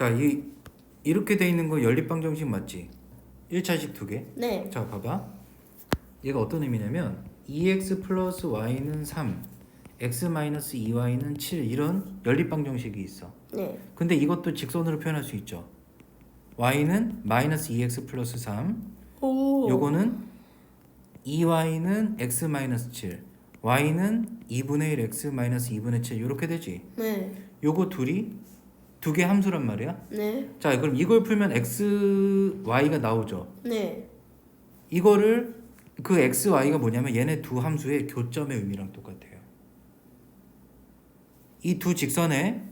자, 이 이렇게 돼 있는 거 연립방 정식 맞지? 1차식 두 개. 네. 자, 봐봐. 얘가 어떤 의미냐면 2x 플러스 y는 3, x 마이너스 2y는 7 이런 연립방 정식이 있어. 네. 근데 이것도 직선으로 표현할 수 있죠. y는 마이너스 2x 플러스 3, 오. 요거는 2y는 x 마이너스 7, y는 2분의 1 x 마이너스 2분의 7 이렇게 되지. 네. 요거 둘이 두 개 함수란 말이야. 네. 자, 그럼 이걸 풀면 x, y가 나오죠. 네. 이거를 그 x, y가 뭐냐면 얘네 두 함수의 교점의 의미랑 똑같아요. 이 두 직선의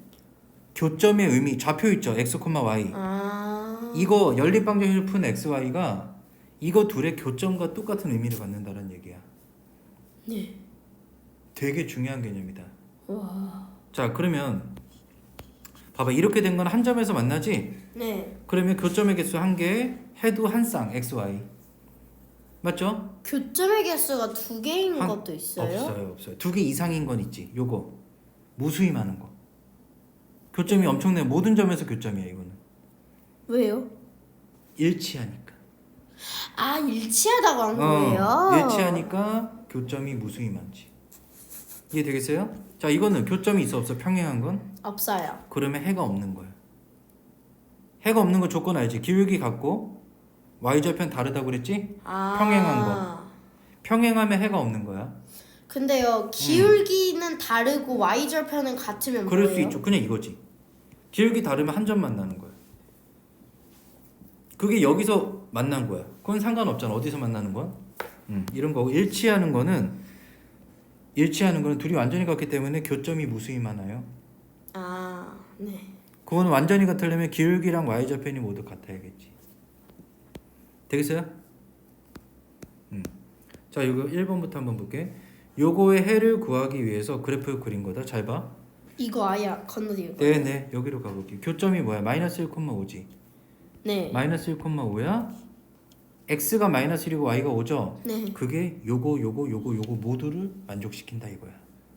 교점의 의미 좌표 있죠. x, y. 아. 이거 연립방정식을 푼 x, y가 이거 둘의 교점과 똑같은 의미를 갖는다는 얘기야. 네. 되게 중요한 개념이다. 와. 자, 그러면 봐봐. 이렇게 된 건 한 점에서 만나지? 네. 그러면 교점의 개수 한 개, 해도 한 쌍 x, y. 맞죠? 교점의 개수가 두 개인 한- 것도 있어요? 없어요, 없어요. 두 개 이상인 건 있지. 요거 무수히 많은 거. 교점이 엄청나요. 모든 점에서 교점이야 이거는. 왜요? 일치하니까. 아 일치하다고 한 어, 거예요? 일치하니까 교점이 무수히 많지. 이해 되겠어요? 자, 이거는 교점이 있어 없어 평행한 건? 없어요. 그러면 해가 없는 거야. 해가 없는 거 조건 알지? 기울기 같고 y 절편 다르다고 그랬지? 아. 평행한 평행하면 해가 없는 거야. 근데요 기울기는 다르고 y 절편은 같으면 그럴 뭐예요? 수 있죠. 그냥 이거지. 기울기 다르면 한 점 만나는 거야. 그게 여기서 만난 거야. 그건 상관없잖아. 어디서 만나는 건? 음, 이런 거고 일치하는 거는 일치하는 거는 둘이 완전히 같기 때문에 교점이 무수히 많아요. 아 네. 그건 완전히 같으려면 기울기랑 y 좌편이 모두 같아야겠지. 되겠어요? 음. 자, 이거 1번부터 한번 볼게. 요거의 해를 구하기 위해서 그래프를 그린 거다. 잘 봐. 이거 아예 건너뛰고. 네, 네. 여기로 가볼게요. 교점이 뭐야? 마이너스 1,5지. 네. 마이너스 1,5야. X가 마이너스 1이고 y가 5죠. 네. 그게 요거 요거 요거 요거 모두를 만족시킨다 이거야.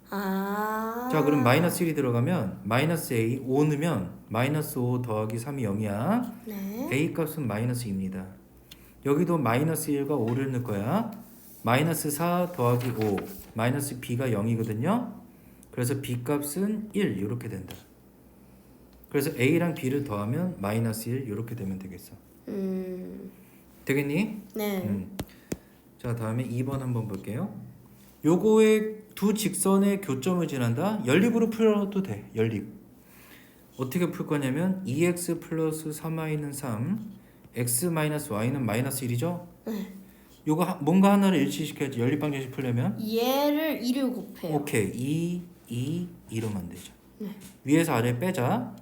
아. 자, 그럼 마이너스 1이 들어가면 마이너스 a 5 넣으면 마이너스 5 더하기 3이 0이야. 네. a 값은 마이너스 2입니다. 여기도 마이너스 1과 5를 넣을 거야. 마이너스 4 더하기 5 마이너스 b가 0이거든요. 그래서 b 값은 1 이렇게 된다. 그래서 a랑 b를 더하면 마이너스 1 이렇게 되면 되겠어. 음. 되겠니? 네. 음. 자 다음에 2번 한번 볼게요. 요거의 두 직선의 교점을 지난다. 연립으로 풀어도 돼. 연립. 어떻게 풀 거냐면 2x 플러스 3y는 3, x 마이너스 y는 마이너스 1이죠. 네. 요거 하- 뭔가 하나를 일치시켜야지 연립 방정식 풀려면 얘를 2를 곱해요. 오케이 2, 2, 2로만 되죠. 네. 위에서 아래 빼자.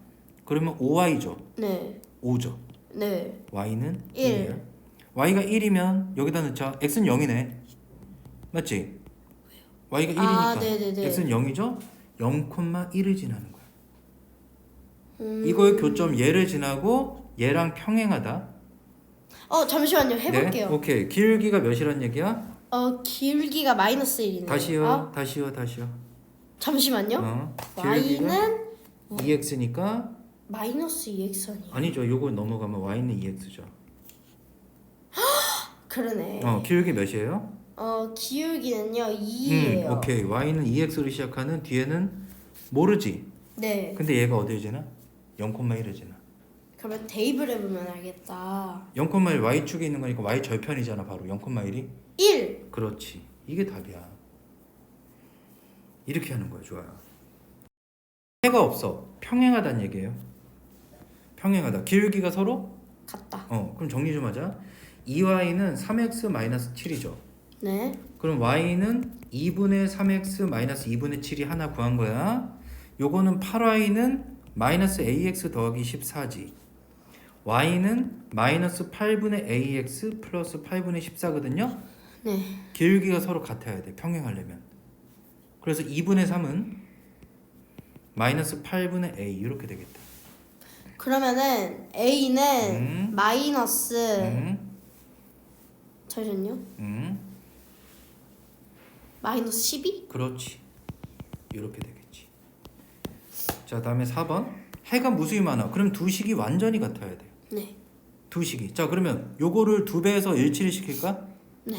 그러면 5y죠. 네. 5죠. 네. y는 일. 1이야. Y가 1이면 여기다 넣자. x는 0이네. 맞지? y가 1이니까 아, 네네네. x는 0이죠? 0,1을 지나는 거야. 음. 이거의 교점 얘를 지나고 얘랑 평행하다. 어 잠시만요. 해볼게요. 네? 오케이. 기울기가 몇이란 얘기야? 어 기울기가 마이너스 1이네요. 다시요. 아, 다시요. 다시요. 잠시만요. 어. y는 2x니까 마이너스 2x 아니에요? 아니죠. 요거 넘어가면 y는 2x죠. 그러네. 어, 기울기 몇이에요? 어 기울기는요 2예요. 음, 오케이. y는 2x로 시작하는 뒤에는 모르지. 네. 근데 얘가 어디에 지나? 0,1에 지나. 그러면 대입을 해보면 알겠다. 0,1 y축에 있는 거니까 y 절편이잖아 바로 0,1이 1. 그렇지 이게 답이야 이렇게 하는 거야 좋아요 해가 없어 평행하다는 얘기예요 평행하다 기울기가 서로 같다. 어 그럼 정리 좀 하자 2y는 3x 7이죠. 네. 그럼 y는 2분의 3x 2분의 7이 하나 구한 거야. 요거는 8y는 마이너스 ax 더하기 14지. y는 마이너스 8분의 ax 플러스 8분의 14거든요. 네. 기울기가 서로 같아야 돼 평행하려면. 그래서 2분의 3은 마이너스 8분의 a 이렇게 되겠다. 그러면은 a는 음. 마이너스 음, 잠시만요. 음, 마이너스 12? 그렇지 이렇게 되겠지 자 다음에 4번 해가 무수히 많아. 그럼 두 식이 완전히 같아야 돼. 네. 두 식이. 자 그러면 요거를 두 배에서 일치를 시킬까? 네.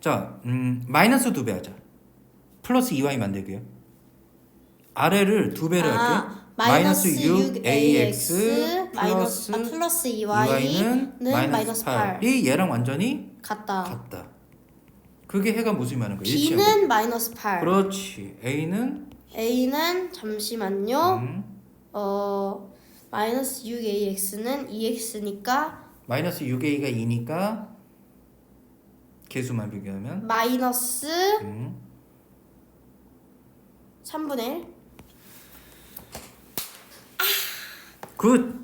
자, 음, 마이너스 두 배 하자. 플러스 2y 만들게요. 아래를 두 할게요. 아, 마이너스 6ax 플러스 아, 플러스 2y는 y는 마이너스 마이너스 8 8이 얘랑 완전히 같다. 같다. 그게 해가 많은 거야. 일치하고. b는 마이너스 8 그렇지. a는 a는 잠시만요. 음, 어 마이너스 6ax는 2x니까 마이너스 6a가 2니까 개수만 비교하면 마이너스 음, 3분의 1 굿.